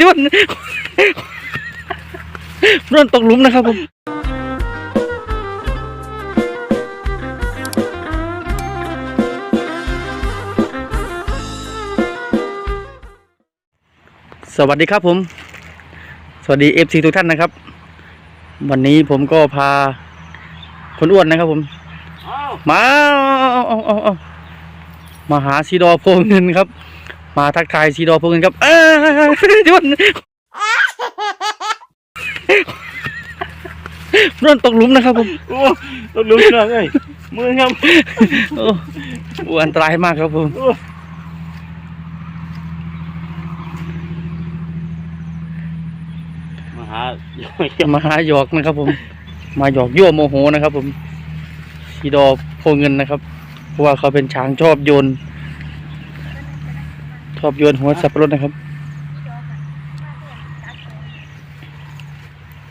โยนโดนตกหลุมนะครับผมสวัสดีครับผม สวัสดีเอฟซีทุกท่านนะครับ วันนี้ผมก็พาคนอ้วนนะครับผม มาเอาเอาเอาเอามาหาซีดอโพงเงินครับ มาทักทายซีดอโพงเงินครับ เอ้ยโยนโดนตกหลุมนะครับผมโอ้ต้องรู้นะเอ้ยมือครับโอ้โอ้อันตรายมากครับผมโอ้มาหามาหาหยอกนะครับผม มาหยอกยั่วโมโหนะครับผมซีดอโพงเงินนะครับ เพราะว่าเขาเป็นช้างชอบโยน ชอบโยนหัวสับปะรดนะครับ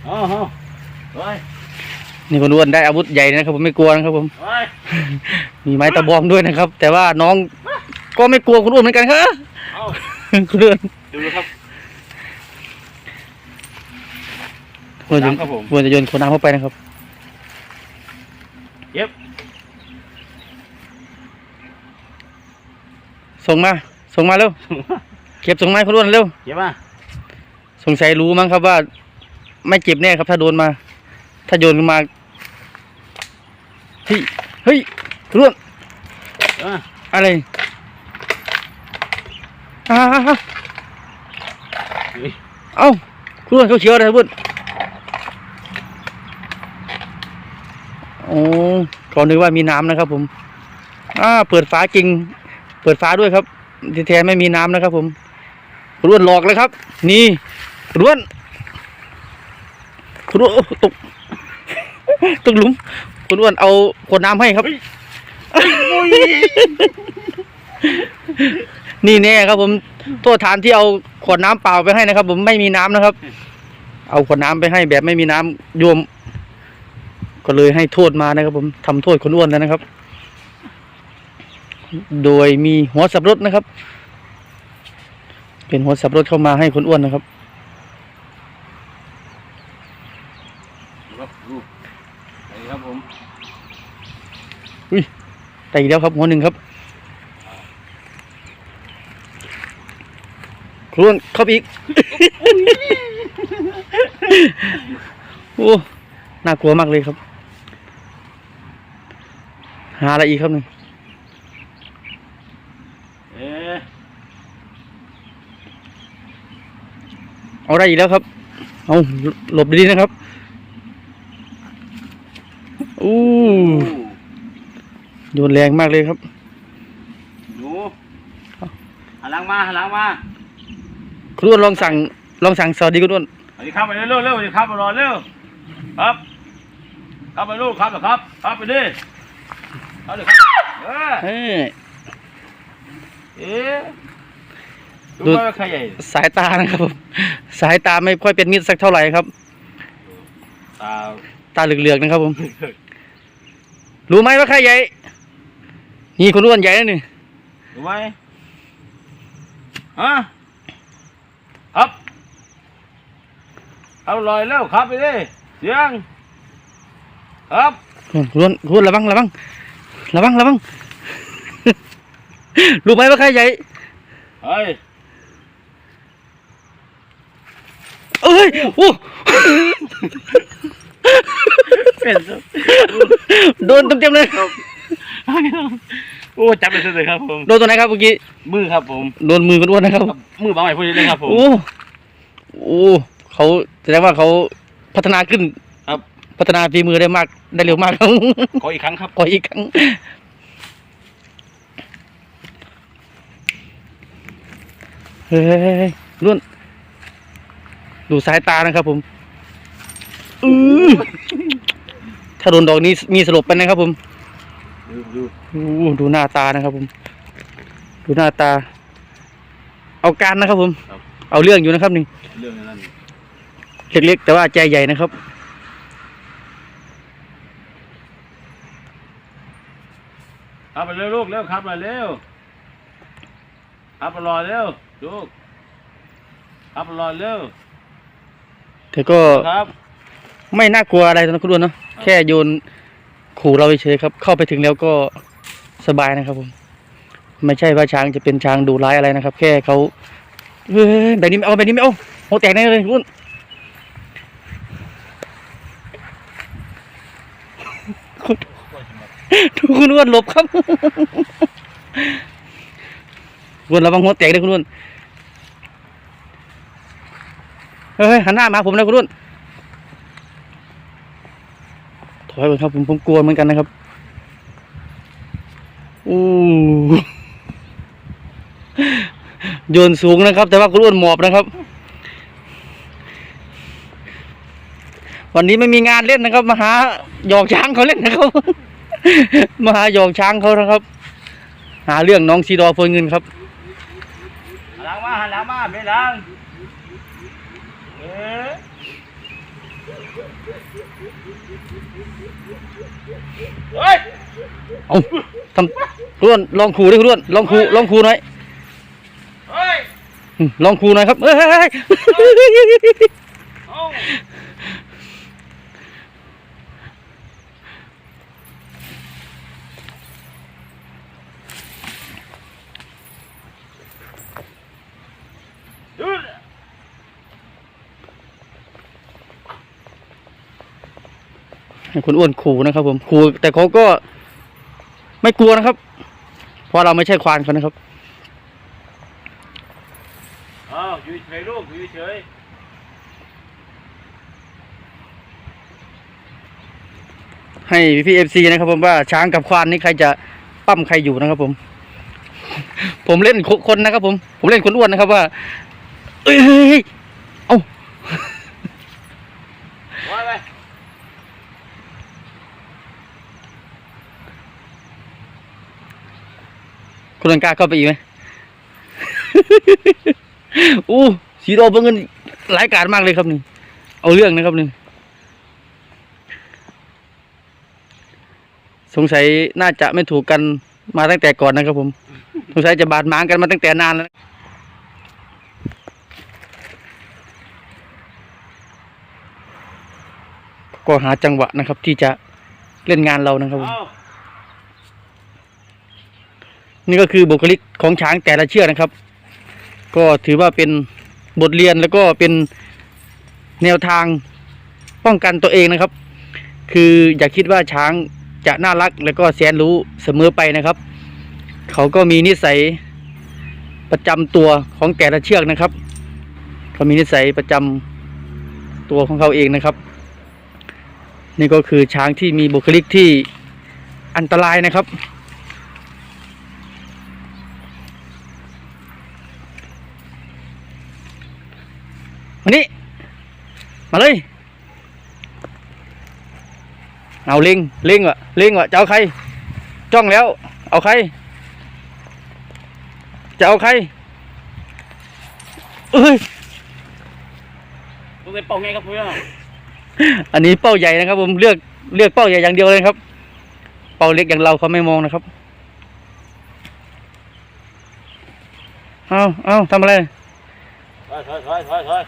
อ๋อฮะไปนี่คนอ้วนได้อาวุธใหญ่นะครับ ผมไม่กลัวนะครับผมไปมีไม้ตะบองด้วยนะครับ แต่ว่าน้องก็ไม่กลัวคุณอ้วนเหมือนกันครับ เอาคุณอ้วนดูนะครับควรจะน้ำครับผมควรจะโยนขวดน้ำเข้าไปนะครับ เย็บส่งมา ส่งมาเร็ว เก็บส่งมาให้คุณอ้วนเร็วเย็บมาสงสัยรู้มั้งครับว่า ไม่เจ็บแน่ครับ ถ้าโดนมา ถ้าโยนขึ้นมาเฮ้ยเฮ้ยคุณอ้วนเย็บมาอะไรอ่าเฮ้ยเอ้าคุณอ้วนเขาเชียวอะไรคุณอ้วนโอ้ก่อนนึกว่ามีน้ำนะครับผม อ่า เปิดฝาจริง เปิดฝาด้วยครับ ที่แท้ไม่มีน้ำนะครับ ผมคุณอ้วนหลอกเลยครับ นี่คุณอ้วนคุณอ้วนตกตกหลุมคุณอ้วนเอาขวดน้ำให้ครับนี่แน่ครับ ผมโทษฐานที่เอาขวดน้ำเปล่าไปให้นะครับ ผมไม่มีน้ำนะครับ เอาขวดน้ำไปให้แบบไม่มีน้ำโยม ก็เลยให้โทษมานะครับ ผมทำโทษคนอ้วนแล้วนะครับ โดยมีหัวสับรถนะครับ เป็นหัวสับรถเข้ามาให้คนอ้วนนะครับดูครับดูไปครับผมแต่อีกแล้วครับหัวหนึ่งครับครวนเข้าไปอีกโอ้น่ากลัวมากเลยครับ หาอะไรอีกครับหนึ่ง เอ๊ะ เอาอะไรอีกแล้วครับ เอาหลบดีๆนะครับอู้โยนแรงมากเลยครับหนูหันหลังมาหันหลังมาคุณอ้วนลองสั่งลองสั่งสวัสดีคุณอ้วนสวัสดีครับไปเร็วเร็วเร็วสวัสดีครับมารอเร็วครับครับไปลูกครับเหรอครับ ครับไปดิเอาเลยครับเออเอ้ยเอ๊ะ ดูดูว่าใครใหญ่สายตานะครับผมสายตาไม่ค่อยเป็นมิตรสักเท่าไหร่ครับ ตาตาเหลือกๆนะครับผมรู้ไหมว่าใครใหญ่นี่คุณอ้วนใหญ่แล้วนี่รู้ไหมฮะครับเอาลอยเร็วครับไปดิเสียงครับคุณอ้วนคุณอ้วนระวังระวังระวังระวังรู้ไหมว่าใครใหญ่เฮ้ย เอ้ยโอ้เป็นโดนเต็มๆเลย โอ้จับไปเลยครับผมโดนตัวไหนครับเมื่อกี้ มือครับผม โดนมือคุณอ้วนนะครับ มือบางใหม่พูดเลยครับผม โอ้โอ้เขาแสดงว่าเขาพัฒนาขึ้นครับ พัฒนาฝีมือได้มากได้เร็วมากครับขออีกครั้งครับ ขออีกครั้ง เฮ้ยล้วน ดูสายตานะครับผมอือถ้าโดนดอกนี้มีสลบไปนะครับผมดูดูอู้ดูหน้าตานะครับผม ดูหน้าตา เอาการนะครับผม เอาเรื่องอยู่นะครับนี่เรื่องนั้นเล็กๆแต่ว่าใจใหญ่นะครับครับไปเร็วลูกเร็วครับมาเร็วครับมารอเร็วลูกคครับรอเร็ว แต่ก็ครับไม่น่ากลัวอะไรนะคุณอ้วนเนาะแค่โยนขู่เราเฉยๆครับ เข้าไปถึงแล้วก็สบายนะครับผม ไม่ใช่ว่าช้างจะเป็นช้างดุร้ายอะไรนะครับ แค่เขาเฮ้ยแบบนี้ไม่เอาแบบนี้ไม่เอาหัวแตกแน่เลยคุณอ้วนคุณดูคุณอ้วนหลบครับคุณอ้วนระวังหัวแตกด้วยคุณอ้วน เฮ้ยหันหน้ามาผมนะคุณอ้วนถอยก่อนครับผมผมกลัวเหมือนกันนะครับอู้โยนสูงนะครับ แต่ว่าคุณอ้วนหมอบนะครับ วันนี้ไม่มีงานเล่นนะครับมาหาหยอกช้างเขาเล่นนะครับมาหาหยอกช้างเขานะครับ หาเรื่องน้องซีดอโฟนเงินครับหลังมาหันหลังมาไม่หลัง เอ๊ะเฮ้ยเอาทำคุณอ้วนลองขู่ดิคุณอ้วนลองขู่ลองขู่หน่อยเฮ้ยอืมลองขู่หน่อยครับเอ้ยเฮ้ยเฮ้ยเอา คุณอ้วนขู่นะครับ ผมขู่แต่เขาก็ไม่กลัวนะครับ เพราะเราไม่ใช่ควานเขานะครับเอาอยู่เฉยลูกอยู่เฉยให้พี่เอฟซีนะครับ ผมว่าช้างกับควานนี่ใครจะปั้มใครอยู่นะครับ ผม ผมเล่นคนนะครับ ผม ผมเล่นคนอ้วนนะครับว่า เอ้ยเฮ้ยเฮ้ยเอา ไว้ไป คุณลังกล้าเข้าไปอีกไหมอู้สีโดเป็นเงินหลายการมากเลยครับนี่ เอาเรื่องนะครับนี่ สงสัยน่าจะไม่ถูกกันมาตั้งแต่ก่อนนะครับผม สงสัยจะบาดหมางกันมาตั้งแต่นานแล้วก็หาจังหวะนะครับ ที่จะเล่นงานเรานะครับผม นี่ก็คือบุคลิกของช้างแต่ละเชือกนะครับ ก็ถือว่าเป็นบทเรียนแล้วก็เป็นแนวทางป้องกันตัวเองนะครับ คืออย่าคิดว่าช้างจะน่ารักแล้วก็แสนรู้เสมอไปนะครับ เขาก็มีนิสัยประจำตัวของแต่ละเชือกนะครับ เขามีนิสัยประจำตัวของเขาเองนะครับ นี่ก็คือช้างที่มีบุคลิกที่อันตรายนะครับ มานี่ มาเลย เอาเล็งเล็งวะเล็งวะจะเอาใคร จ้องแล้ว เอาใคร จะเอาใครเอ้ยต้องไปเป่าไงครับเพื่อนอันนี้เป้าใหญ่นะครับ ผมเลือกเลือกเป้าใหญ่อย่างเดียวเลยครับ เป้าเล็กอย่างเราเขาไม่มองนะครับ เอาเอาทำอะไรถอยถอยถอยถอยถอย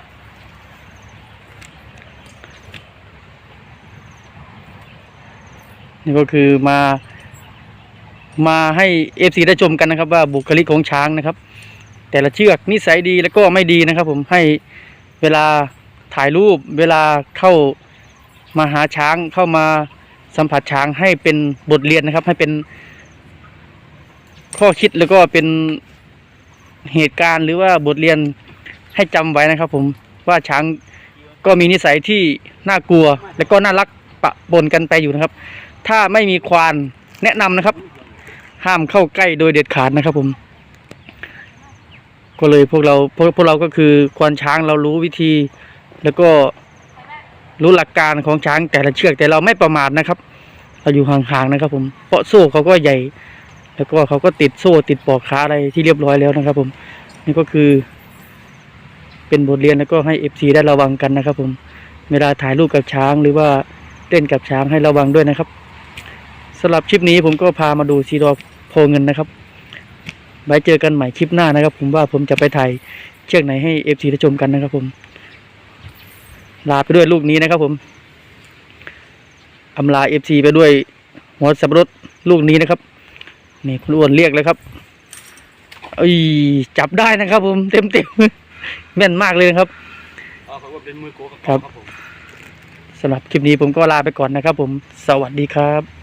นี่ก็คือมา มาให้เอฟซีได้ชมกันนะครับ ว่าบุคลิกของช้างนะครับ แต่ละเชือกนิสัยดีแล้วก็ไม่ดีนะครับ ผมให้เวลาถ่ายรูปเวลาเข้ามาหาช้างเข้ามาสัมผัสช้างให้เป็นบทเรียนนะครับ ให้เป็นข้อคิดแล้วก็เป็นเหตุการณ์หรือว่าบทเรียนให้จำไว้นะครับ ผมว่าช้างก็มีนิสัยที่น่ากลัว และก็น่ารักปะปนกันไปอยู่นะครับ ถ้าไม่มีควานแนะนำนะครับ ห้ามเข้าใกล้โดยเด็ดขาดนะครับผม ก็เลยพวกเราพวกพวกเราก็คือควานช้างเรารู้วิธี แล้วก็รู้หลักการของช้างแต่ละเชือกแต่เราไม่ประมาทนะครับ เราอยู่ห่างๆนะครับ ผมเพราะโซ่เขาก็ใหญ่ แล้วก็เขาก็ติดโซ่ติดปอกขาอะไรที่เรียบร้อยแล้วนะครับ ผม นี่ก็คือ เป็นบทเรียนแล้วก็ให้เอฟซีได้ระวังกันนะครับ ผม เวลาถ่ายรูปกับช้างหรือว่าเล่นกับช้างให้ระวังด้วยนะครับ สำหรับคลิปนี้ผมก็พามาดูซีดอโพเงินนะครับ ไว้เจอกันใหม่คลิปหน้านะครับ ผมว่าผมจะไปถ่ายเชือกไหนให้เอฟซีได้ชมกันนะครับ ผม ลาไปด้วยลูกนี้นะครับผมอำลาเอฟซีไปด้วยหัวสับปะรดลูกนี้นะครับนี่คุณอ้วนเรียกเลยครับเอ้ยจับได้นะครับผมเต็มเต็มๆแม่นมากเลยนะครับอ๋อเขาก็เป็นมือโกกับครับผมสำหรับคลิปนี้ผมก็ลาไปก่อนนะครับผม สวัสดีครับ